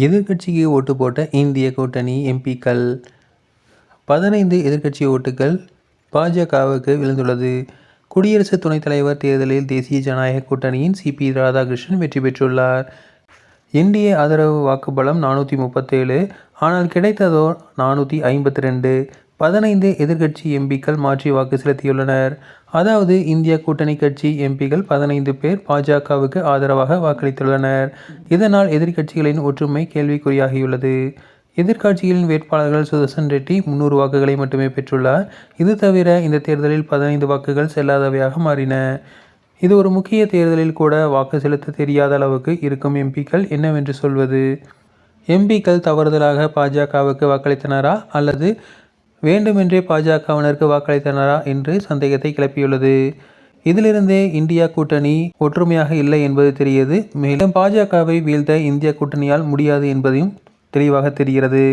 எதிர்க்கட்சிக்கு ஓட்டு போட்ட இந்திய கூட்டணி எம்பிக்கள் பதினைந்து எதிர்க்கட்சி ஓட்டுகள் பாஜகவுக்கு விழுந்துள்ளது. குடியரசு துணைத் தலைவர் தேர்தலில் தேசிய ஜனநாயக கூட்டணியின் சிபி ராதாகிருஷ்ணன் வெற்றி பெற்றுள்ளார். என்டிஏ ஆதரவு வாக்குப்பலம் நானூற்றி முப்பத்தேழு. ஆனால் கிடைத்ததோ ஐம்பத்து ரெண்டு பதினைந்து எதிர்க்கட்சி எம்பிக்கள் மாற்றி வாக்கு செலுத்தியுள்ளனர். அதாவது இந்திய கூட்டணி கட்சி எம்பிக்கள் பதினைந்து பேர் பாஜகவுக்கு ஆதரவாக வாக்களித்துள்ளனர். இதனால் எதிர்க்கட்சிகளின் ஒற்றுமை கேள்விக்குறியாகியுள்ளது. எதிர்க்கட்சிகளின் வேட்பாளர்கள் சுதர்சன் ரெட்டி முன்னூறு வாக்குகளை மட்டுமே பெற்றுள்ளார். இது தவிர இந்த தேர்தலில் பதினைந்து வாக்குகள் செல்லாதவையாக மாறின. இது ஒரு முக்கிய தேர்தலில் கூட வாக்கு செலுத்த தெரியாத அளவுக்கு இருக்கும் எம்பிக்கள் என்னவென்று சொல்வது. எம்பிக்கள் தவறுதலாக பாஜகவுக்கு வாக்களித்தனரா அல்லது வேண்டுமென்றே பாஜகவினருக்கு வாக்களித்தனரா என்று சந்தேகத்தை கிளப்பியுள்ளது. இதிலிருந்தே இந்தியா கூட்டணி ஒற்றுமையாக இல்லை என்பது தெரிகிறது. மேலும் பாஜகவை வீழ்த்த இந்தியா கூட்டணியால் முடியாது என்பதையும் தெளிவாக தெரிகிறது.